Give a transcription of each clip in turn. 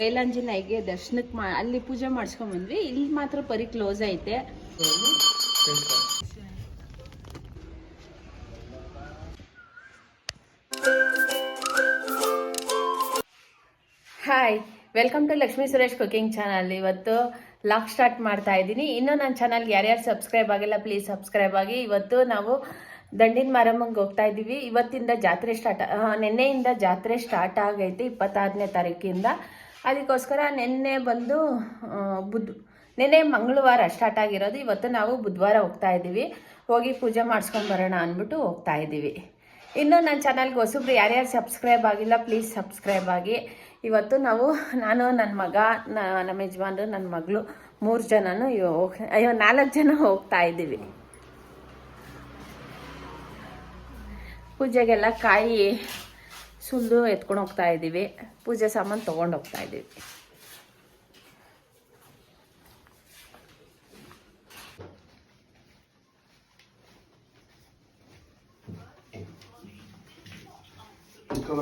ಬೇಲಾಂಜನೇಯಗೆ ದರ್ಶನಕ್ಕೆ ಮಾ ಅಲ್ಲಿ ಪೂಜೆ ಮಾಡಿಸ್ಕೊಂಡ್ ಬಂದ್ವಿ. ಇಲ್ಲಿ ಮಾತ್ರ ಪರಿ ಕ್ಲೋಸ್ ಐತೆ. Hi welcome to Lakshmi Suresh cooking channel ಇವತ್ತು ಲಾಕ್ ಸ್ಟಾರ್ಟ್ ಮಾಡ್ತಾ ಇದ್ದೀನಿ. ಇನ್ನೂ ನನ್ನ ಚಾನಲ್ಗೆ ಯಾರ್ಯಾರು ಸಬ್ಸ್ಕ್ರೈಬ್ ಆಗಿಲ್ಲ ಪ್ಲೀಸ್ ಸಬ್ಸ್ಕ್ರೈಬ್ ಆಗಿ. ಇವತ್ತು ನಾವು ದಂಡಿನ ಮಾರಮ್ಮಂಗೆ ಹೋಗ್ತಾ ಇದ್ದೀವಿ. ಇವತ್ತಿಂದ ಜಾತ್ರೆ ಸ್ಟಾರ್ಟ್ ನಿನ್ನೆಯಿಂದ ಜಾತ್ರೆ ಸ್ಟಾರ್ಟ್ ಆಗೈತೆ, ಇಪ್ಪತ್ತಾರನೇ ತಾರೀಕಿಂದ. ಅದಕ್ಕೋಸ್ಕರ ನಿನ್ನೆ ಬಂದು ಬುದ್ಧ ಬುದ್ ನಿನ್ನೆ ಮಂಗಳವಾರ ಸ್ಟಾರ್ಟ್ ಆಗಿರೋದು. ಇವತ್ತು ನಾವು ಬುಧವಾರ ಹೋಗ್ತಾ ಇದ್ದೀವಿ. ಹೋಗಿ ಪೂಜೆ ಮಾಡಿಸ್ಕೊಂಡು ಬರೋಣ ಅಂದ್ಬಿಟ್ಟು ಹೋಗ್ತಾ ಇದ್ದೀವಿ. ಇನ್ನು ನನ್ನ ಚಾನಲ್ಗೆ ಹೊಸಬ್ರು ಯಾರ್ಯಾರು ಸಬ್ಸ್ಕ್ರೈಬ್ ಆಗಿಲ್ಲ, ಪ್ಲೀಸ್ ಸಬ್ಸ್ಕ್ರೈಬ್ ಆಗಿ. ಇವತ್ತು ನಾವು, ನಾನು ನನ್ನ ಮಗ ನಮ್ಮ ಯಜಮಾನ್ರು ನನ್ನ ಮಗಳು ಮೂರು ಜನನು ಅಯ್ಯೋ, ನಾಲ್ಕು ಜನ ಹೋಗ್ತಾ ಇದ್ದೀವಿ. ಪೂಜೆಗೆಲ್ಲ ಕಾಯಿ ಸುಲಿದು ಎತ್ಕೊಂಡು ಹೋಗ್ತಾ ಇದ್ದೀವಿ ಪೂಜೆ ಸಾಮಾನು ತೊಗೊಂಡು ಹೋಗ್ತಾ ಇದ್ದೀವಿ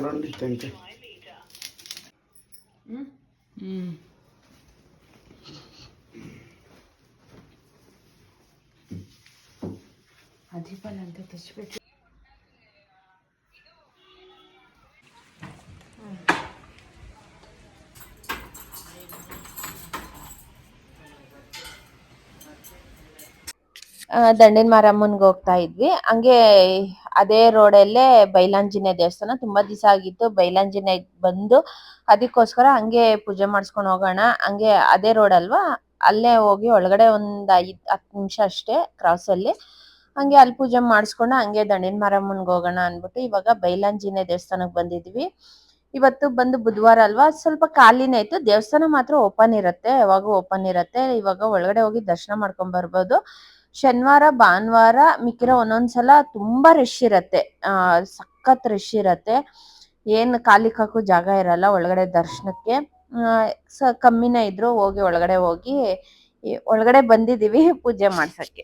రండి టెంకాయ ಅದೀಪನ ಅಂತ ದಂಡಿನ ಮಾರಮ್ಮನ್ಗೆ ಹೋಗ್ತಾ ಇದ್ವಿ. ಹಂಗೆ ಅದೇ ರೋಡಲ್ಲೇ ಬೈಲಾಂಜನೇಯ ದೇವಸ್ಥಾನ ತುಂಬಾ ದಿವಸ ಆಗಿತ್ತು. ಬೈಲಾಂಜನೇಯ ಬಂದು ಅದಕ್ಕೋಸ್ಕರ ಹಂಗೆ ಪೂಜೆ ಮಾಡಿಸ್ಕೊಂಡು ಹೋಗೋಣ. ಹಂಗೆ ಅದೇ ರೋಡ್ ಅಲ್ವಾ? ಅಲ್ಲೇ ಹೋಗಿ ಒಳಗಡೆ ಒಂದ್ ಐದ್, ಹತ್ತು ನಿಮಿಷ ಅಷ್ಟೇ ಕ್ರಾಸ್ ಅಲ್ಲಿ. ಹಂಗೆ ಅಲ್ಲಿ ಪೂಜೆ ಮಾಡಿಸ್ಕೊಂಡು ಹಂಗೆ ದಂಡಿನ ಮಾರಮ್ಮನ್ಗೆ ಹೋಗೋಣ ಅನ್ಬಿಟ್ಟು ಇವಾಗ ಬೈಲಾಂಜನೇಯ ದೇವಸ್ಥಾನಕ್ಕೆ ಬಂದಿದ್ವಿ. ಇವತ್ತು ಬಂದು ಬುಧವಾರ ಅಲ್ವಾ? ಸ್ವಲ್ಪ ಖಾಲಿನೇ ಇತ್ತು. ದೇವಸ್ಥಾನ ಮಾತ್ರ ಓಪನ್ ಇರುತ್ತೆ. ಯಾವಾಗ ಓಪನ್ ಇರುತ್ತೆ. ಇವಾಗ ಒಳಗಡೆ ಹೋಗಿ ದರ್ಶನ ಮಾಡ್ಕೊಂಡ್ ಬರ್ಬೋದು. ಶನಿವಾರ, ಭಾನುವಾರ, ಮಿಕ್ಕಿರೋ ಒಂದೊಂದ್ಸಲ ತುಂಬಾ ರಶ್ ಇರತ್ತೆ. ಆ, ಸಖತ್ ರಶ್ ಇರತ್ತೆ. ಏನ್ ಕಾಲಿಕಕ್ಕೂ ಜಾಗ ಇರಲ್ಲ ಒಳಗಡೆ ದರ್ಶನಕ್ಕೆ. ಸ, ಕಮ್ಮಿನೇ ಇದ್ರು ಹೋಗಿ ಒಳಗಡೆ ಹೋಗಿ ಒಳಗಡೆ ಬಂದಿದೀವಿ ಪೂಜೆ ಮಾಡ್ಸಕ್ಕೆ.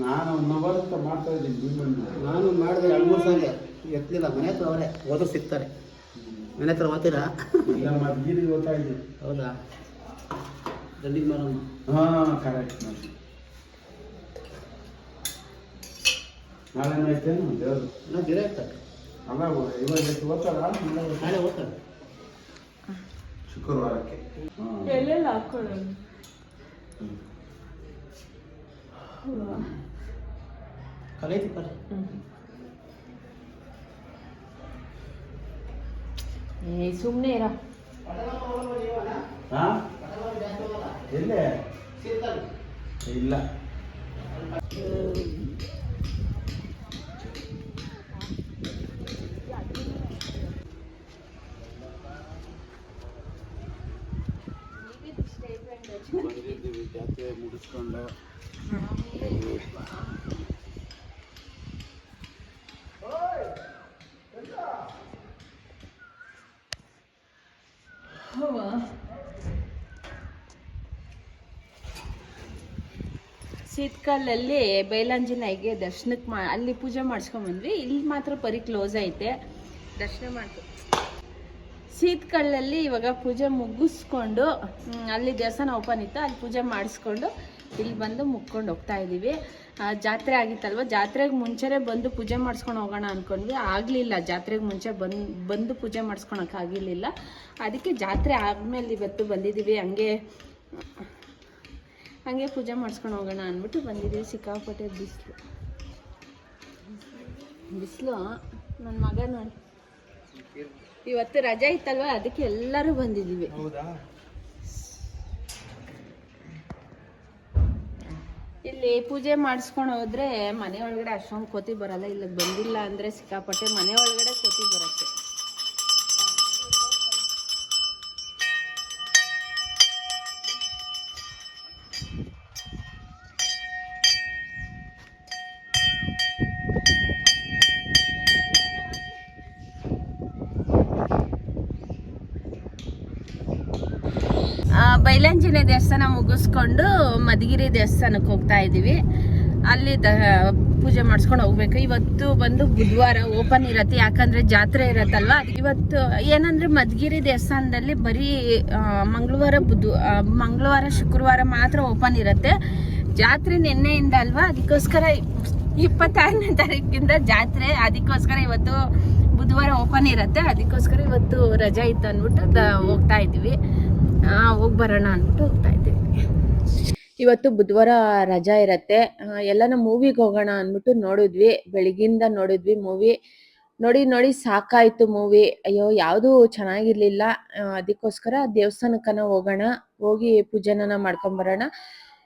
ನಾನು ಅಂತ ಮಾಡ್ತಾ ಇದ್ದೀನಿ ಭೀಮಣ್ಣ. ನಾನು ಮಾಡಿದೆ ಎರಡು ಮೂರು ಸಾರಿ ಎತ್ತಲಿಲ್ಲ ಮನೆ ಹತ್ರ ಅವರೇ ಓದೋ ಸಿಗ್ತಾರೆ. ಮನೆ ಹತ್ರ ಓದ್ತೀರಾ? ಇಲ್ಲ ಮದ್ಗಿರಿ ಇದ್ದೀನಿ. ಹೌದಾ? ದಂಡಿಗೆ ಮಾಡೋಣ ಹಾಂ ಕರೆಕ್ಟ್ ಮಾಡಿ ನಾಳೆ ಐತೇನು ದೇವರು. ಇನ್ನೂ ಗಿಡ ಇರ್ತಾರೆ. ಅಲ್ಲ ಇವಾಗ ಎಷ್ಟು ಓದ್ತಾರ? ನಾಳೆ ಓದ್ತಾರೆ. ಶುಕ್ರವಾರಕ್ಕೆ. ಎಲ್ಲೆಲ್ಲ ಹಾಕೊಳ್ಳೋದು ಕಲೈತಿ ಕಲೆ ಏ ಸುಮ್ಮನೆ ಇರ ಹಾ ಎಲ್ಲೇ ಇಲ್ಲ ಜಾತ್ರೆ ಮುಗಿಸ್ಕೊಂಡು ಶೀತಕಾಲದಲ್ಲಿ ಬೈಲಾಂಜನಾಯಿಗೆ ದರ್ಶನಕ್ಕೆ ಮಾ ಅಲ್ಲಿ ಪೂಜೆ ಮಾಡಿಸ್ಕೊಂಬಂದ್ವಿ ಇಲ್ಲಿ ಮಾತ್ರ ಪರಿ ಕ್ಲೋಸ್ ಐತೆ. ದರ್ಶನ ಮಾಡ್ತೀವಿ ಶೀತಕಾಲದಲ್ಲಿ ಇವಾಗ ಪೂಜೆ ಮುಗಿಸ್ಕೊಂಡು ಅಲ್ಲಿ ದೇವಸ್ಥಾನ ಓಪನ್ ಇತ್ತು. ಅಲ್ಲಿ ಪೂಜೆ ಮಾಡಿಸ್ಕೊಂಡು ಇಲ್ಲಿ ಬಂದು ಮುಕ್ಕೊಂಡು ಹೋಗ್ತಾ ಇದ್ದೀವಿ ಜಾತ್ರೆ ಆಗಿತ್ತಲ್ವ? ಜಾತ್ರೆಗೆ ಮುಂಚೆನೇ ಬಂದು ಪೂಜೆ ಮಾಡಿಸ್ಕೊಂಡು ಹೋಗೋಣ ಅಂದ್ಕೊಂಡ್ವಿ ಆಗಲಿಲ್ಲ. ಜಾತ್ರೆಗೆ ಮುಂಚೆ ಬಂದು ಬಂದು ಪೂಜೆ ಮಾಡಿಸ್ಕೊಳಕ್ಕೆ ಆಗಿರಲಿಲ್ಲ ಅದಕ್ಕೆ ಜಾತ್ರೆ ಆದಮೇಲೆ ಇವತ್ತು ಬಂದಿದ್ದೀವಿ ಹಂಗೆ ಹಂಗೆ ಪೂಜೆ ಮಾಡಿಸ್ಕೊಂಡು ಹೋಗೋಣ ಅಂದ್ಬಿಟ್ಟು ಬಂದಿದ್ದೀವಿ ಸಿಕ್ಕಾಪಟ್ಟೆ ಬಿಸಿಲು. ಬಿಸಿಲು ನನ್ನ ಮಗ ನೋಡಿ. ಇವತ್ತು ರಜೆ ಇತ್ತಲ್ವ? ಅದಕ್ಕೆ ಎಲ್ಲರೂ ಬಂದಿದ್ದೀವಿ ಇಲ್ಲಿ ಪೂಜೆ ಮಾಡಿಸ್ಕೊಂಡು ಹೋದ್ರೆ ಮನೆ ಒಳಗಡೆ ಅಷ್ಟೊಂದು ಕೋತಿ ಬರಲ್ಲ ಇಲ್ಲಿ ಬಂದಿಲ್ಲ ಅಂದ್ರೆ ಸಿಕ್ಕಾಪಟ್ಟೆ ಮನೆ ಒಳಗಡೆ ಕೋತಿ ಬರುತ್ತೆ ಆ, ಬೈಲಂಜಿನ ದೇವಸ್ಥಾನ ಮುಗಿಸ್ಕೊಂಡು ಮಧುಗಿರಿ ದೇವಸ್ಥಾನಕ್ಕೆ ಹೋಗ್ತಾ ಇದ್ದೀವಿ. ಅಲ್ಲಿ ದ, ಪೂಜೆ ಮಾಡಿಸ್ಕೊಂಡು ಹೋಗ್ಬೇಕು. ಇವತ್ತು ಬಂದು ಬುಧವಾರ ಓಪನ್ ಇರತ್ತೆ. ಯಾಕಂದ್ರೆ ಜಾತ್ರೆ ಇರತ್ತಲ್ವಾ? ಇವತ್ತು ಏನಂದ್ರೆ ಮಧುಗಿರಿ ದೇವಸ್ಥಾನದಲ್ಲಿ ಬರೀ ಮಂಗಳವಾರ ಬುಧ ಮಂಗಳವಾರ, ಶುಕ್ರವಾರ ಮಾತ್ರ ಓಪನ್ ಇರತ್ತೆ. ಜಾತ್ರೆ ನಿನ್ನೆಯಿಂದ ಅಲ್ವಾ? ಅದಕ್ಕೋಸ್ಕರ ಇಪ್ಪತ್ತಾರನೇ ತಾರೀಕಿಂದ ಜಾತ್ರೆ. ಅದಕ್ಕೋಸ್ಕರ ಇವತ್ತು ಬುಧವಾರ ಓಪನ್ ಇರುತ್ತೆ. ಅದಕ್ಕೋಸ್ಕರ ಇವತ್ತು ರಜಾ ಇತ್ತು ಅಂದ್ಬಿಟ್ಟು ಹೋಗ್ತಾ ಇದ್ದೀವಿ. ಹೋಗಿ ಬರೋಣ ಅಂದ್ಬಿಟ್ಟು ಹೋಗ್ತಾ ಇದ್ದೀವಿ. ಇವತ್ತು ಬುಧವಾರ ರಜಾ ಇರತ್ತೆ. ಎಲ್ಲಾನು ಎಲ್ಲಾನ ಮೂವಿಗೆ ಹೋಗೋಣ ಅಂದ್ಬಿಟ್ಟು ನೋಡಿದ್ವಿ. ಬೆಳಗಿಂದ ನೋಡಿದ್ವಿ ಮೂವಿ ನೋಡಿ ನೋಡಿ ಸಾಕಾಯ್ತು ಮೂವಿ ಅಯ್ಯೋ, ಯಾವುದು ಚೆನ್ನಾಗಿರ್ಲಿಲ್ಲ. ಅದಕ್ಕೋಸ್ಕರ ದೇವಸ್ಥಾನಕ್ಕನ ಹೋಗೋಣ. ಹೋಗಿ ಪೂಜೆನ ಮಾಡ್ಕೊಂಡ್ ಬರೋಣ.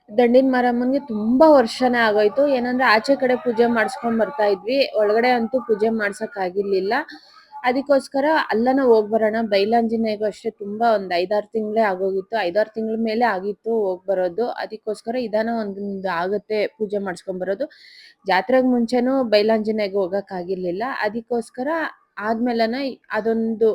ದಂಡಿನ ಮಾರಮ್ಮನಿಗೆ ತುಂಬಾ ವರ್ಷನೇ ಆಗೋಯ್ತು. ಏನಂದ್ರೆ ಆಚೆ ಕಡೆ ಪೂಜೆ ಮಾಡಿಸ್ಕೊಂಡ್ ಬರ್ತಾ ಇದ್ವಿ. ಒಳಗಡೆ ಅಂತೂ ಪೂಜೆ ಮಾಡ್ಸಕ್ ಆಗಿರ್ಲಿಲ್ಲ. ಅದಕ್ಕೋಸ್ಕರ ಅಲ್ಲನ ಹೋಗ್ ಬರೋಣ ಅಷ್ಟೇ ತುಂಬಾ ಒಂದ್ ಐದಾರು ತಿಂಗಳೇ ಆಗೋಗಿತ್ತು. ಐದಾರು ತಿಂಗಳ ಮೇಲೆ ಆಗಿತ್ತು ಹೋಗ್ ಬರೋದು ಅದಕ್ಕೋಸ್ಕರ ಇದಾನ ಒಂದೊಂದು ಆಗುತ್ತೆ ಪೂಜೆ ಮಾಡ್ಸ್ಕೊಂಡ್ ಬರೋದು ಜಾತ್ರೆಗೆ ಮುಂಚೆನೂ ಹೋಗಕ್ ಆಗಿರ್ಲಿಲ್ಲ ಅದಕ್ಕೋಸ್ಕರ ಆದ್ಮೇಲನ ಅದೊಂದು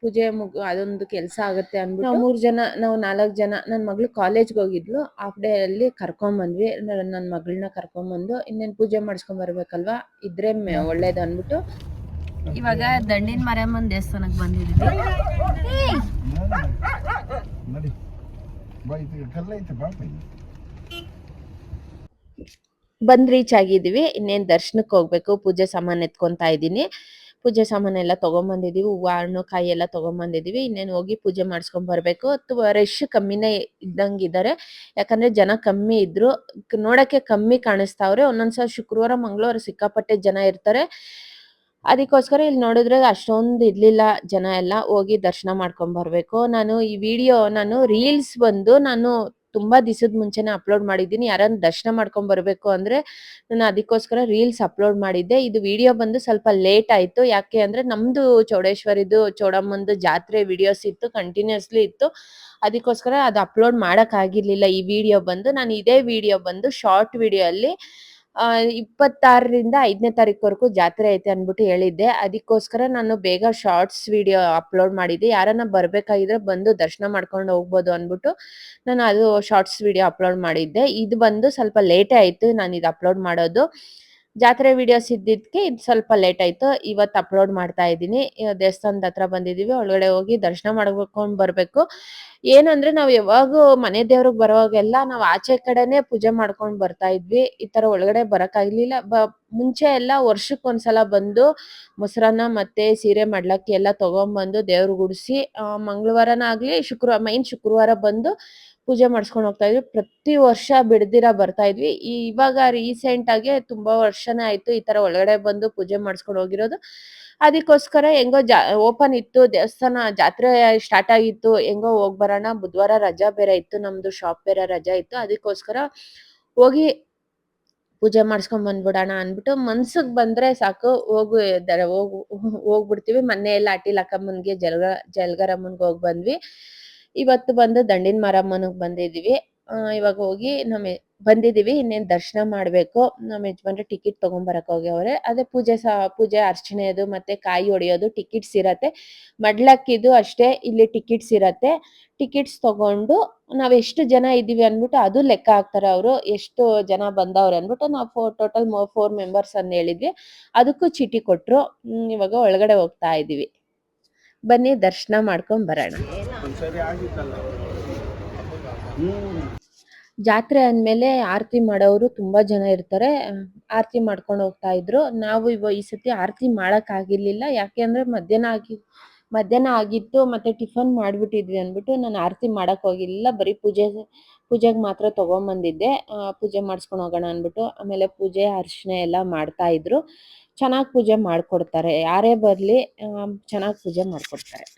ಪೂಜೆ ಮುಗ್ ಅದೊಂದು ಕೆಲಸ ಆಗುತ್ತೆ ಅಂದ್ಬಿಟ್ಟು ನಾವು ಮೂರ್ ಜನ ನಾವು ನಾಲ್ಕು ಜನ ನನ್ನ ಮಗಳು ಕಾಲೇಜ್ಗೆ ಹೋಗಿದ್ಲು. ಹಾಫ್ ಡೇ ಅಲ್ಲಿ ಕರ್ಕೊಂಡ್ ಬಂದ್ವಿ ನನ್ನ ಮಗಳನ್ನ ಕರ್ಕೊಂಡ್ ಬಂದು ಇನ್ನೇನ್ ಪೂಜೆ ಮಾಡ್ಸ್ಕೊಂಡ್ ಬರ್ಬೇಕಲ್ವಾ ಇದ್ರೆ ಒಳ್ಳೇದು ಅಂದ್ಬಿಟ್ಟು ಇವಾಗ ದಂಡಿನ ಮರಮ್ಮನ ದೇವಸ್ಥಾನಕ್ಕೆ ಬಂದಿದ್ದೀವಿ. ಬಂದ್ ರೀಚ್ ಆಗಿದ್ದೀವಿ ಇನ್ನೇನ್ ದರ್ಶನಕ್ಕೆ ಹೋಗ್ಬೇಕು ಪೂಜೆ ಸಾಮಾನು ಎತ್ಕೊಂತಾ ಇದ್ದೀನಿ. ಪೂಜೆ ಸಾಮಾನೆಲ್ಲ ತಗೊಂಬಂದಿದೀವಿ ಹೂವು ಹಣ್ಣು ಕಾಯಿ ಎಲ್ಲ ತಗೊಂಬಂದಿದೀವಿ ಇನ್ನೇನು ಹೋಗಿ ಪೂಜೆ ಮಾಡಿಸ್ಕೊಂಡ್ ಬರ್ಬೇಕು. ರಶ್ ಕಮ್ಮಿನೇ ಇದ್ದಂಗೆ ಇದ್ದಾರೆ ಯಾಕಂದ್ರೆ ಜನ ಕಮ್ಮಿ ಇದ್ರು. ನೋಡಕ್ಕೆ ಕಮ್ಮಿ ಕಾಣಿಸ್ತಾವ್ರೆ. ಒಂದೊಂದ್ಸಲ ಶುಕ್ರವಾರ ಮಂಗಳವಾರ ಸಿಕ್ಕಾಪಟ್ಟೆ ಜನ ಇರ್ತಾರೆ. ಅದಕ್ಕೋಸ್ಕರ ಇಲ್ಲಿ ನೋಡಿದ್ರೆ ಅಷ್ಟೊಂದು ಇರ್ಲಿಲ್ಲ ಜನ ಎಲ್ಲ ಹೋಗಿ ದರ್ಶನ ಮಾಡ್ಕೊಂಡ್ ಬರ್ಬೇಕು. ನಾನು ಈ ವಿಡಿಯೋ ನಾನು ರೀಲ್ಸ್ ಬಂದು ನಾನು ತುಂಬಾ ದಿವಸದ ಮುಂಚೆನೆ ಅಪ್ಲೋಡ್ ಮಾಡಿದ್ದೀನಿ. ಯಾರನ್ನ ದರ್ಶನ ಮಾಡ್ಕೊಂಡ್ ಬರ್ಬೇಕು ಅಂದ್ರೆ ನಾನು ಅದಕ್ಕೋಸ್ಕರ ರೀಲ್ಸ್ ಅಪ್ಲೋಡ್ ಮಾಡಿದ್ದೆ. ಇದು ವಿಡಿಯೋ ಬಂದು ಸ್ವಲ್ಪ ಲೇಟ್ ಆಯ್ತು. ಯಾಕೆ ಅಂದ್ರೆ ನಮ್ದು ಚೌಡೇಶ್ವರಿದು, ಚೌಡಮ್ಮಂದು ಜಾತ್ರೆ ವಿಡಿಯೋಸ್ ಇತ್ತು ಕಂಟಿನ್ಯೂಸ್ಲಿ ಇತ್ತು. ಅದಕ್ಕೋಸ್ಕರ ಅದು ಅಪ್ಲೋಡ್ ಮಾಡಕ್ ಆಗಿರ್ಲಿಲ್ಲ ಈ ವಿಡಿಯೋ ಬಂದು. ನಾನು ಇದೇ ವಿಡಿಯೋ ಬಂದು ಶಾರ್ಟ್ ವಿಡಿಯೋ ಅಲ್ಲಿ ಇಪ್ಪತ್ತಾರರಿಂದ ಐದನೇ ತಾರೀಕುವರೆಗೂ ಜಾತ್ರೆ ಐತೆ ಅಂದ್ಬಿಟ್ಟು ಹೇಳಿದ್ದೆ. ಅದಕ್ಕೋಸ್ಕರ ನಾನು ಬೇಗ ಶಾರ್ಟ್ಸ್ ವಿಡಿಯೋ ಅಪ್ಲೋಡ್ ಮಾಡಿದ್ದೆ. ಯಾರನ್ನ ಬರ್ಬೇಕಾಗಿದ್ರೆ ಬಂದು ದರ್ಶನ ಮಾಡ್ಕೊಂಡು ಹೋಗ್ಬೋದು ಅಂದ್ಬಿಟ್ಟು ನಾನು ಅದು ಶಾರ್ಟ್ಸ್ ವಿಡಿಯೋ ಅಪ್ಲೋಡ್ ಮಾಡಿದ್ದೆ. ಇದು ಬಂದು ಸ್ವಲ್ಪ ಲೇಟೇ ಆಯ್ತು. ನಾನು ಇದು ಅಪ್ಲೋಡ್ ಮಾಡೋದು. ಜಾತ್ರೆ ವಿಡಿಯೋಸ್ ಇದ್ದಿದ್ಕೆ ಇದು ಸ್ವಲ್ಪ ಲೇಟ್ ಆಯ್ತು. ಇವತ್ತು ಅಪ್ಲೋಡ್ ಮಾಡ್ತಾ ಇದ್ದೀನಿ. ದೇವಸ್ಥಾನದ ಹತ್ರ ಬಂದಿದೀವಿ. ಒಳಗಡೆ ಹೋಗಿ ದರ್ಶನ ಮಾಡ್ಕೊಂಡು ಬರ್ಬೇಕು. ಏನಂದ್ರೆ ನಾವ್ ಯಾವಾಗ ಮನೆ ದೇವ್ರಿಗೆ ಬರೋವಾಗೆಲ್ಲ ನಾವ್ ಆಚೆ ಕಡೆನೆ ಪೂಜೆ ಮಾಡ್ಕೊಂಡ್ ಬರ್ತಾ ಇದ್ವಿ. ಈ ತರ ಒಳಗಡೆ ಬರಕ್ಕಾಗ್ಲಿಲ್ಲ ಬ, ಮುಂಚೆ ಎಲ್ಲ ಒಂದ್ಸಲ ಬಂದು ಮೊಸರನ್ನ ಮತ್ತೆ ಸೀರೆ ಮಾಡ್ಲಕ್ಕೆ ಎಲ್ಲ ತಗೊಂಡ್ಬಂದು ದೇವ್ರ ಗುಡಿಸಿ ಮಂಗಳವಾರನ ಆಗ್ಲಿ ಶುಕ್ರವಾರ ಮೈನ್ ಶುಕ್ರವಾರ ಬಂದು ಪೂಜೆ ಮಾಡಿಸ್ಕೊಂಡು ಹೋಗ್ತಾ ಇದ್ವಿ. ಪ್ರತಿ ವರ್ಷ ಬಿಡ್ದಿರ ಬರ್ತಾ ಇದ್ವಿ. ಇವಾಗ ರೀಸೆಂಟ್ ಆಗಿ ತುಂಬಾ ವರ್ಷನೇ ಆಯ್ತು ಈ ತರ ಒಳಗಡೆ ಬಂದು ಪೂಜೆ ಮಾಡಿಸ್ಕೊಂಡು ಹೋಗಿರೋದು. ಅದಕ್ಕೋಸ್ಕರ ಹೆಂಗೋ ಜಾ ಓಪನ್ ಇತ್ತು. ದೇವಸ್ಥಾನ ಜಾತ್ರೆ ಸ್ಟಾರ್ಟ್ ಆಗಿತ್ತು. ಹೆಂಗೋ ಹೋಗ್ ಬರೋಣ. ಬುಧವಾರ ರಜಾ ಬೇರೆ ಇತ್ತು. ನಮ್ದು ಶಾಪ್ ಬೇರೆ ರಜಾ ಇತ್ತು. ಅದಕ್ಕೋಸ್ಕರ ಹೋಗಿ ಪೂಜೆ ಮಾಡಿಸ್ಕೊಂಡ್ ಬಂದ್ಬಿಡೋಣ ಅನ್ಬಿಟ್ಟು ಮನ್ಸಿಗೆ ಬಂದ್ರೆ ಸಾಕು. ಹೋಗು ಹೋಗು, ಹೋಗ್ಬಿಡ್ತೀವಿ. ಮೊನ್ನೆ ಎಲ್ಲ ಅಟಿಲ್ ಅಕ್ಕಮ್ಮನ್ಗೆ, ಜಲ್ಗ, ಜಲ್ಗರಮ್ಮನ್ಗೆ ಹೋಗ್ ಬಂದ್ವಿ. ಇವತ್ತು ಬಂದು ದಂಡಿನ ಮಾರಮ್ಮನಿಗೆ ಬಂದಿದೀವಿ ಆ, ಇವಾಗ ಹೋಗಿ ನಮ್ಮ ಬಂದಿದ್ದೀವಿ ಇನ್ನೇನ್ ದರ್ಶನ ಮಾಡಬೇಕು. ನಮ್ಮ ಯಜಮಾನ್ರೆ ಟಿಕೆಟ್ ತಗೊಂಬರಕ್ ಹೋಗ್ಯವ್ರೆ. ಅದೇ ಪೂಜೆ ಸಹ ಪೂಜೆ ಅರ್ಚನೆದು ಮತ್ತೆ ಕಾಯಿ ಹೊಡೆಯೋದು ಟಿಕೆಟ್ಸ್ ಇರತ್ತೆ. ಮಡ್ಲಕ್ಕಿದು ಅಷ್ಟೇ ಇಲ್ಲಿ ಟಿಕೆಟ್ಸ್ ಇರತ್ತೆ. ಟಿಕೆಟ್ಸ್ ತಗೊಂಡು ನಾವು ಎಷ್ಟು ಜನ ಇದ್ದೀವಿ ಅಂದ್ಬಿಟ್ಟು ಅದು ಲೆಕ್ಕ ಹಾಕ್ತಾರೆ ಅವರು. ಎಷ್ಟು ಜನ ಬಂದವ್ರೆ ಅಂದ್ಬಿಟ್ಟು ನಾವು ಫೋರ್ ಟೋಟಲ್ ಫೋರ್ ಮೆಂಬರ್ಸ್ ಅಂತ ಹೇಳಿದ್ವಿ. ಅದಕ್ಕೂ ಚೀಟಿ ಹ್ಮ್, ಇವಾಗ ಒಳಗಡೆ ಹೋಗ್ತಾ ಇದೀವಿ ಬನ್ನಿ ದರ್ಶನ ಮಾಡ್ಕೊಂಡ್ ಬರೋಣ. ಆಗಿತ್ತಲ್ಲ. ಜಾತ್ರೆ ಅಂದಮೇಲೆ ಆರತಿ ಮಾಡೋರು ತುಂಬಾ ಜನ ಇರ್ತಾರೆ. ಆರತಿ ಮಾಡ್ಕೊಂಡು ಹೋಗ್ತಾ ಇದ್ರು. ನಾವು ಇವ ಈ ಸತಿ ಆರತಿ ಮಾಡಕ್ ಆಗಿರ್ಲಿಲ್ಲ. ಯಾಕೆ ಅಂದ್ರೆ ಮಧ್ಯಾಹ್ನ ಆಗಿ ಮಧ್ಯಾಹ್ನ ಆಗಿತ್ತು ಮತ್ತೆ ಟಿಫನ್ ಮಾಡ್ಬಿಟ್ಟಿದ್ವಿ ಅಂದ್ಬಿಟ್ಟು ನಾನು ಆರತಿ ಮಾಡಕ್ ಹೋಗಿಲ್ಲ ಬರೀ ಪೂಜೆ ಪೂಜೆಗೆ ಮಾತ್ರ ತಗೊಂಬಂದಿದ್ದೆ. ಆ, ಪೂಜೆ ಮಾಡಿಸ್ಕೊಂಡು ಹೋಗೋಣ ಅಂದ್ಬಿಟ್ಟು ಆಮೇಲೆ ಪೂಜೆ ಅರ್ಶನೆ ಎಲ್ಲ ಮಾಡ್ತಾ ಇದ್ರು. ಚೆನ್ನಾಗಿ ಪೂಜೆ ಮಾಡ್ಕೊಡ್ತಾರೆ. ಯಾರೇ ಬರ್ಲಿ ಚೆನ್ನಾಗಿ ಪೂಜೆ ಮಾಡ್ಕೊಡ್ತಾರೆ.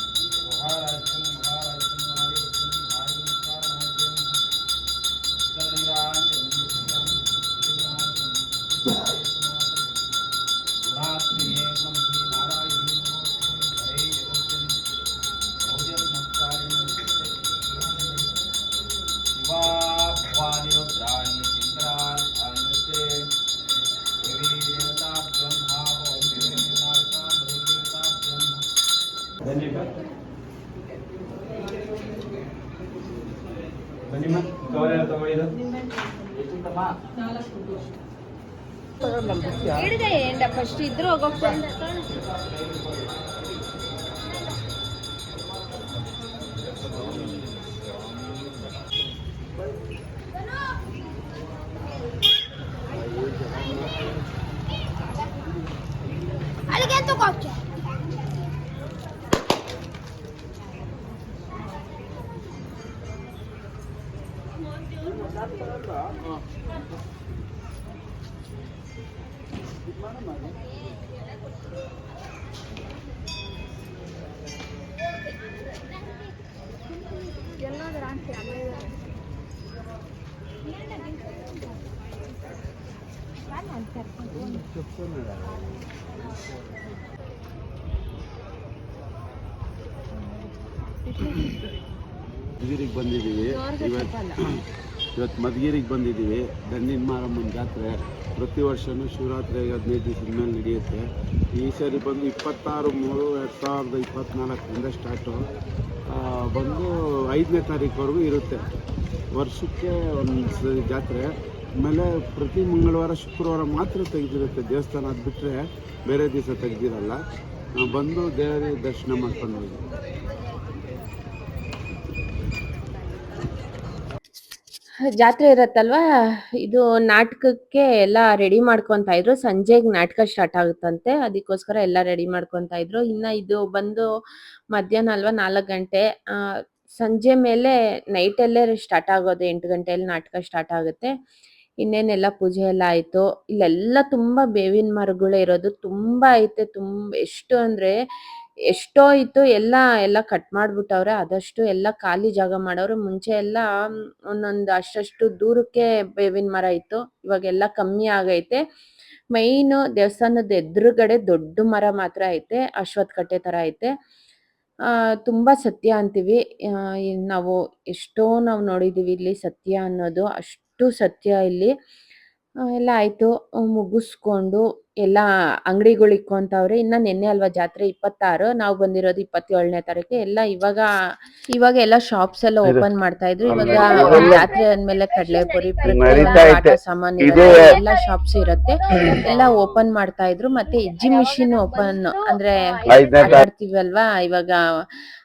ಫಸ್ಟ್ ಇದ್ರು ಹೋಗೋಕೆ ಮಧುಗಿರಿಗೆ ಬಂದಿದ್ದೀವಿ. ಇವತ್ತು ಇವತ್ತು ಮಧುಗಿರಿಗೆ ಬಂದಿದ್ದೀವಿ. ದಂಡಿನ ಮಾರಮ್ಮನ ಜಾತ್ರೆ. ಪ್ರತಿ ವರ್ಷವೂ ಶಿವರಾತ್ರಿಗೆ ಹದಿನೈದು ದಿವಸದ ಮೇಲೆ ನಡೆಯುತ್ತೆ. ಈ ಸರಿ ಬಂದು ಇಪ್ಪತ್ತಾರು, ಮೂರು, ಎರಡು ಸಾವಿರದ ಇಪ್ಪತ್ತ್ನಾಲ್ಕರಿಂದ ಸ್ಟಾರ್ಟು ಬಂದು ಐದನೇ ತಾರೀಕುವರೆಗೂ ಇರುತ್ತೆ. ವರ್ಷಕ್ಕೆ ಒಂದು ಜಾತ್ರೆ. ಆಮೇಲೆ ಪ್ರತಿ ಮಂಗಳವಾರ ಶುಕ್ರವಾರ ಮಾತ್ರ ತೆಗೆದಿರುತ್ತೆ ದೇವಸ್ಥಾನ ಅದು ಬಿಟ್ಟರೆ ಬೇರೆ ದಿವಸ ತೆಗೆದಿರಲ್ಲ. ಬಂದು ದೇವರ ದರ್ಶನ ಮಾಡ್ಕೊಂಡು ಹೋಗಿ. ಜಾತ್ರೆ ಇರತ್ತಲ್ವಾ? ಇದು ನಾಟಕಕ್ಕೆ ಎಲ್ಲ ರೆಡಿ ಮಾಡ್ಕೊಂತ ಇದ್ರು. ಸಂಜೆಗೆ ನಾಟಕ ಸ್ಟಾರ್ಟ್ ಆಗುತ್ತಂತೆ. ಅದಕ್ಕೋಸ್ಕರ ಎಲ್ಲ ರೆಡಿ ಮಾಡ್ಕೊಂತ ಇದ್ರು. ಇನ್ನ ಇದು ಬಂದು ಮಧ್ಯಾಹ್ನ ಅಲ್ವಾ ನಾಲ್ಕು ಗಂಟೆ. ಸಂಜೆ ಮೇಲೆ ನೈಟ್ ಅಲ್ಲೇ ಸ್ಟಾರ್ಟ್ ಆಗೋದು. ಎಂಟು ಗಂಟೆಯಲ್ಲಿ ನಾಟಕ ಸ್ಟಾರ್ಟ್ ಆಗುತ್ತೆ. ಇನ್ನೇನೆಲ್ಲ ಪೂಜೆ ಎಲ್ಲ ಆಯ್ತು? ಇಲ್ಲೆಲ್ಲ ತುಂಬಾ ಬೇವಿನ ಮರಗಳೇ ಇರೋದು ತುಂಬಾ ಐತೆ, ತುಂಬ ಎಷ್ಟು ಅಂದ್ರೆ ಎಷ್ಟೋ ಇತ್ತು ಎಲ್ಲ ಎಲ್ಲ ಕಟ್ ಮಾಡ್ಬಿಟ್ಟವ್ರೆ, ಆದಷ್ಟು ಎಲ್ಲ ಖಾಲಿ ಜಾಗ ಮಾಡೋರು. ಮುಂಚೆ ಎಲ್ಲ ಒಂದೊಂದು ಅಷ್ಟಷ್ಟು ದೂರಕ್ಕೆ ಬೇವಿನ ಮರ ಇತ್ತು, ಇವಾಗೆಲ್ಲ ಕಮ್ಮಿ ಆಗೈತೆ. ಮೈನು ದೇವಸ್ಥಾನದ ಎದುರುಗಡೆ ದೊಡ್ಡ ಮರ ಮಾತ್ರ ಐತೆ ಅಶ್ವತ್ಥ ಕಟ್ಟೆ ತರ ಐತೆ. ತುಂಬಾ ಸತ್ಯ ಅಂತೀವಿ. ನಾವು ಎಷ್ಟೋ ನಾವು ನೋಡಿದೀವಿ ಇಲ್ಲಿ ಸತ್ಯ ಅನ್ನೋದು, ಅಷ್ಟು ಸತ್ಯ ಇಲ್ಲಿ. ಎಲ್ಲ ಆಯ್ತು ಮುಗಿಸ್ಕೊಂಡು ಎಲ್ಲ ಅಂಗಡಿಗಳು ಇಕ್ಕೊಂತವ್ರೆ ಇನ್ನ ನಿನ್ನೆ ಅಲ್ವಾ ಜಾತ್ರೆ ಇಪ್ಪತ್ತಾರು ನಾವು ಬಂದಿರೋದು ಇಪ್ಪತ್ತೇಳನೇ ತಾರೀಕು ಎಲ್ಲ ಇವಾಗ ಇವಾಗ ಎಲ್ಲ ಶಾಪ್ಸ್ ಎಲ್ಲ ಓಪನ್ ಮಾಡ್ತಾ ಇದ್ರು ಇವಾಗ ಜಾತ್ರೆ ಅಂದ್ಮೇಲೆ ಕಡಲೆಪುರಿ. ಆಟ ಸಾಮಾನು ಎಲ್ಲ ಶಾಪ್ಸ್ ಇರುತ್ತೆ ಎಲ್ಲ ಓಪನ್ ಮಾಡ್ತಾ ಇದ್ರು ಮತ್ತೆ ಎಕ್ಸಿಬಿಷನ್ ಓಪನ್ ಅಂದ್ರೆ ಆಡ್ತೀವಲ್ವಾ ಇವಾಗ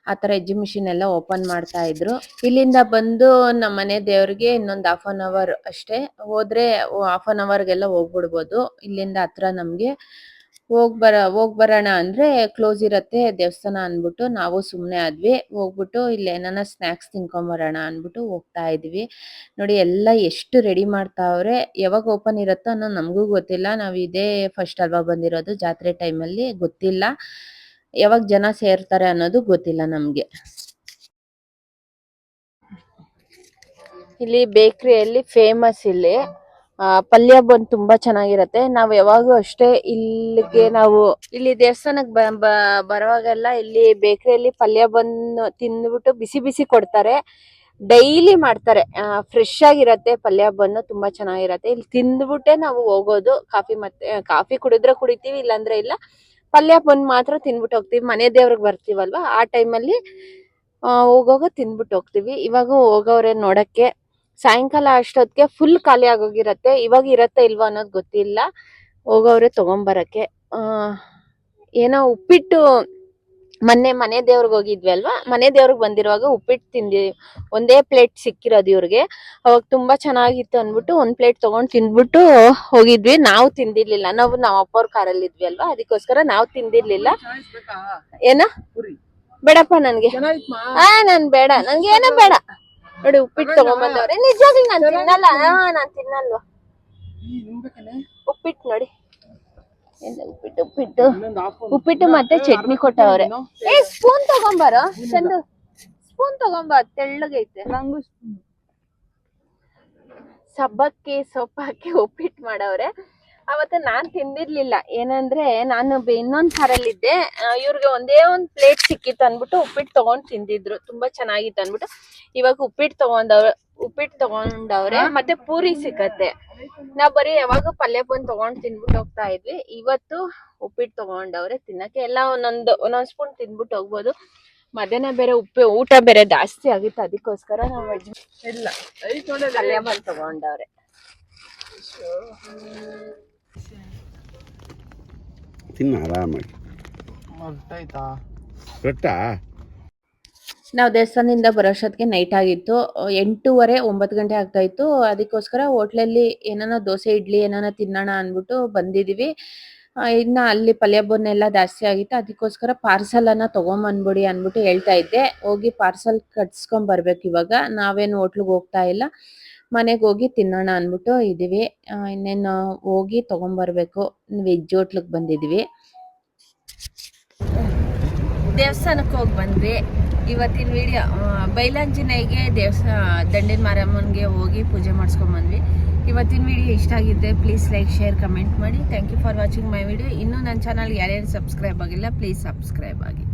ಆತರ ಎಕ್ಸಿಬಿಷನ್ ಎಲ್ಲ ಓಪನ್ ಮಾಡ್ತಾ ಇದ್ರು ಇಲ್ಲಿಂದ ಬಂದು ನಮ್ಮ ಮನೆ ದೇವ್ರಿಗೆ ಇನ್ನೊಂದ್ ಹಾಫ್ ಅನ್ ಅವರ್ ಅಷ್ಟೇ ಹೋದ್ರೆ ಹಾಫ್ ಅನ್ ಅವರ್ಗೆಲ್ಲ ಹೋಗ್ಬಿಡ್ಬೋದು ಇಲ್ಲಿಂದ ಹತ್ರ ನಮ್ಗೆ ಹೋಗ್ ಬರ, ಹೋಗ್ ಬರೋಣ ಅಂದ್ರೆ ಕ್ಲೋಸ್ ಇರತ್ತೆ ದೇವಸ್ಥಾನ ಅನ್ಬಿಟ್ಟು ನಾವು ಸುಮ್ನೆ ಆದ್ವಿ. ಹೋಗ್ಬಿಟ್ಟು ಇಲ್ಲಿ ಏನಾನ ಸ್ನಾಕ್ಸ್ ತಿನ್ಕೊಂಡ್ ಬರೋಣ ಅನ್ಬಿಟ್ಟು ಹೋಗ್ತಾ ಇದ್ವಿ. ನೋಡಿ ಎಲ್ಲ ಎಷ್ಟು ರೆಡಿ ಮಾಡ್ತಾ ಅವ್ರೆ ಯಾವಾಗ ಓಪನ್ ಇರುತ್ತೋ ಅನ್ನೋ ನಮಗೂ ಗೊತ್ತಿಲ್ಲ. ನಾವ್ ಇದೇ ಫಸ್ಟ್ ಅಲ್ವಾ ಬಂದಿರೋದು ಜಾತ್ರೆ ಟೈಮಲ್ಲಿ ಗೊತ್ತಿಲ್ಲ. ಯಾವಾಗ ಜನ ಸೇರ್ತಾರೆ ಅನ್ನೋದು ಗೊತ್ತಿಲ್ಲ ನಮ್ಗೆ. ಇಲ್ಲಿ ಬೇಕರಿಯಲ್ಲಿ ಫೇಮಸ್ ಇಲ್ಲಿ. ಪಲ್ಯ ಬಂದು ತುಂಬಾ ಚೆನ್ನಾಗಿರತ್ತೆ. ನಾವ್ ಯಾವಾಗೂ ಅಷ್ಟೇ ಇಲ್ಲಿಗೆ ನಾವು ಇಲ್ಲಿ ದೇವಸ್ಥಾನಕ್ ಬರುವಾಗೆಲ್ಲ ಇಲ್ಲಿ ಬೇಕರಿಯಲ್ಲಿ ಪಲ್ಯ ಬಂದು ತಿಂದ್ಬಿಟ್ಟು ಬಿಸಿ ಬಿಸಿ ಕೊಡ್ತಾರೆ. ಡೈಲಿ ಮಾಡ್ತಾರೆ. ಫ್ರೆಶ್ ಆಗಿರತ್ತೆ ಪಲ್ಯ ಬನ್ನು ತುಂಬಾ ಚೆನ್ನಾಗಿರತ್ತೆ. ಇಲ್ಲಿ ತಿಂದ್ಬಿಟ್ಟೆ ನಾವು ಹೋಗೋದು. ಕಾಫಿ ಮತ್ತೆ, ಕಾಫಿ ಕುಡಿದ್ರೆ ಕುಡಿತೀವಿ, ಇಲ್ಲಾಂದ್ರೆ ಇಲ್ಲ. ಪಲ್ಯ ಬಂದ್ ಮಾತ್ರ ತಿನ್ಬಿಟ್ಟು ಹೋಗ್ತೀವಿ. ಮನೆ ದೇವ್ರಿಗೆ ಬರ್ತೀವಲ್ವಾ? ಆ ಟೈಮಲ್ಲಿ ಹೋಗೋಗ ತಿನ್ಬಿಟ್ಟು ಹೋಗ್ತೀವಿ. ಇವಾಗ ಹೋಗೋರೆ ನೋಡಕ್ಕೆ ಸಾಯಂಕಾಲ ಅಷ್ಟೊತ್ತಿಗೆ ಫುಲ್ ಖಾಲಿ ಆಗೋಗಿರತ್ತೆ. ಇವಾಗ ಇರತ್ತೆ ಇಲ್ವಾ ಅನ್ನೋದು ಗೊತ್ತಿಲ್ಲ. ಹೋಗೋರೆ ತಗೊಂಬರಕ್ಕೆ. ಏನೋ ಉಪ್ಪಿಟ್ಟು ಮೊನ್ನೆ ಮನೆ ದೇವ್ರಿಗೆ ಹೋಗಿದ್ವಿ ಅಲ್ವಾ? ಮನೆ ದೇವ್ರಿಗೆ ಬಂದಿರುವಾಗ ಉಪ್ಪಿಟ್ಟು ತಿಂದಿ ಒಂದೇ ಪ್ಲೇಟ್ ಸಿಕ್ಕಿರೋದು ಇವ್ರಿಗೆ. ಅವಾಗ ತುಂಬಾ ಚೆನ್ನಾಗಿತ್ತು ಅಂದ್ಬಿಟ್ಟು ಒಂದ್ ಪ್ಲೇಟ್ ತಗೊಂಡ್ ತಿಂದ್ಬಿಟ್ಟು ಹೋಗಿದ್ವಿ. ನಾವು ತಿಂದಿರ್ಲಿಲ್ಲ. ನಾವು ನಮ್ಮ ಅಪ್ಪವ್ರ ಕಾರಲ್ಲಿ ಇದ್ವಿ ಅಲ್ವಾ? ಅದಕ್ಕೋಸ್ಕರ ನಾವು ತಿಂದಿರ್ಲಿಲ್ಲ. ಏನ? ಬೇಡಪ್ಪ ನನ್ಗೆ. ಆ ನನ್ ಬೇಡ. ನನ್ಗೆ ಏನೋ ಬೇಡ. ನೋಡಿ ಉಪ್ಪಿಟ್ಟು ತಗೊಂಬಂದವ್ರೆ ನಿಜವಾಗ್ಲೂ ನಾನ್ ತಿನ್ನಲ್ಲ. ಹಾ ನಾನ್ ತಿನ್ನಲ್ವಾ? ಉಪ್ಪಿಟ್ಟು ನೋಡಿ. ಎಲ್ಲ ಉಪ್ಪಿಟ್ಟು ಉಪ್ಪಿಟ್ಟು? ಉಪ್ಪಿಟ್ಟು ಮತ್ತೆ ಚಟ್ನಿ ಕೊಟ್ಟವ್ರೆ. ಏ ಸ್ಪೂನ್ ತಗೊಂಬಾರ? ಚಂದು ಸ್ಪೂನ್ ತಗೊಂಬಾರ ತೆಳ್ಳಗೈತೆ ನಂಗು ಸಬ್ಬಕ್ಕಿ ಸೊಪ್ಪಾಕಿ ಉಪ್ಪಿಟ್ಟು ಮಾಡವ್ರೆ. ಅವತ್ತು ನಾನು ತಿಂದಿರ್ಲಿಲ್ಲ. ಏನಂದ್ರೆ ನಾನು ಇನ್ನೊಂದು ಸಾರಲ್ಲಿದ್ದೆ. ಇವ್ರಿಗೆ ಒಂದೇ ಒಂದು ಪ್ಲೇಟ್ ಸಿಕ್ಕಿತ್ತು ಅಂದ್ಬಿಟ್ಟು ಉಪ್ಪಿಟ್ಟು ತಗೊಂಡ್ ತಿಂದಿದ್ರು. ತುಂಬಾ ಚೆನ್ನಾಗಿತ್ತು ಅಂದ್ಬಿಟ್ಟು. ಇವಾಗ ಉಪ್ಪಿಟ್ಟು ತಗೊಂಡವ್ರೆ ಉಪ್ಪಿಟ್ಟು ತಗೊಂಡವ್ರೆ ಮತ್ತೆ ಪೂರಿ ಸಿಕ್ಕತ್ತೆ. ನಾವ್ ಬರೀ ಯಾವಾಗ ಪಲ್ಯ ಬಂದ್ ತಗೊಂಡ್ ತಿನ್ಬಿಟ್ಟು ಹೋಗ್ತಾ ಇದ್ವಿ. ಇವತ್ತು ಉಪ್ಪಿಟ್ಟು ತಗೊಂಡವ್ರೆ ತಿನ್ನಕ್ಕೆ. ಎಲ್ಲ ಒಂದೊಂದು ಒಂದೊಂದ್ ಸ್ಪೂನ್ ತಿನ್ಬಿಟ್ಟು ಹೋಗ್ಬೋದು. ಮಧ್ಯಾಹ್ನ ಬೇರೆ ಉಪ್ಪು ಊಟ ಬೇರೆ ಜಾಸ್ತಿ ಆಗಿತ್ತು. ಅದಕ್ಕೋಸ್ಕರ ನಾವು ಇಲ್ಲ. ಪಲ್ಯ ಬಂದ್ ತಗೊಂಡವ್ರೆ. ತಿನ್ನ ಆರಾಮಾಗಿ. ರೊಟ್ಟ? ನಾವು ದೇವಸ್ಥಾನದಿಂದ ಬರೋಷ್ಟೊತ್ತಿಗೆ ನೈಟ್ ಆಗಿತ್ತು. ಎಂಟೂವರೆ ಒಂಬತ್ತು ಗಂಟೆ ಆಗ್ತಾ ಇತ್ತು. ಅದಕ್ಕೋಸ್ಕರ ಹೋಟ್ಲಲ್ಲಿ ಏನಾನ ದೋಸೆ ಇಡ್ಲಿ ಏನಾನ ತಿನ್ನೋಣ ಅಂದ್ಬಿಟ್ಟು ಬಂದಿದೀವಿ. ಇನ್ನ ಅಲ್ಲಿ ಪಲ್ಯ ಬೊನ್ನೆಲ್ಲ ಜಾಸ್ತಿ ಆಗಿತ್ತು. ಅದಕ್ಕೋಸ್ಕರ ಪಾರ್ಸಲ್ ಅನ್ನ ತಗೊಂಬಂದ್ಬಿಡಿ ಅಂದ್ಬಿಟ್ಟು ಹೇಳ್ತಾ ಇದ್ದೆ. ಹೋಗಿ ಪಾರ್ಸಲ್ ಕಟ್ಸ್ಕೊಂಡ್ ಬರ್ಬೇಕು ಇವಾಗ. ನಾವೇನು ಹೋಟ್ಲಿಗೆ ಹೋಗ್ತಾ ಇಲ್ಲ. ಮನೆಗೆ ಹೋಗಿ ತಿನ್ನೋಣ ಅಂದ್ಬಿಟ್ಟು ಅಹ್ ಇನ್ನೇನು ಹೋಗಿ ತಗೊಂಬರ್ಬೇಕು. ವೆಜ್ ಹೋಟ್ಲಿಗೆ ಬಂದಿದ್ವಿ ದೇವಸ್ಥಾನಕ್ಕೆ ಹೋಗಿ ಬಂದ್ವಿ. ಇವತ್ತಿನ ವಿಡಿಯೋ ಬೈಲಾಂಜನೇಯಗೆ ದೇವಸ್ಥಾನ ದಂಡಿನ ಮಾರಮ್ಮನಿಗೆ ಹೋಗಿ ಪೂಜೆ ಮಾಡಿಸ್ಕೊಂಡ್ ಬಂದ್ವಿ. ಇವತ್ತಿನ ವಿಡಿಯೋ ಇಷ್ಟ ಆಗಿದ್ದರೆ ಪ್ಲೀಸ್ ಲೈಕ್, ಶೇರ್, ಕಮೆಂಟ್ ಮಾಡಿ. Thank you for watching my video. ಇನ್ನೂ ನನ್ನ ಚಾನಲ್ಗೆ ಯಾರ್ಯಾರು ಸಬ್ಸ್ಕ್ರೈಬ್ ಆಗಿಲ್ಲ, ಪ್ಲೀಸ್ ಸಬ್ಸ್ಕ್ರೈಬ್ ಆಗಿ.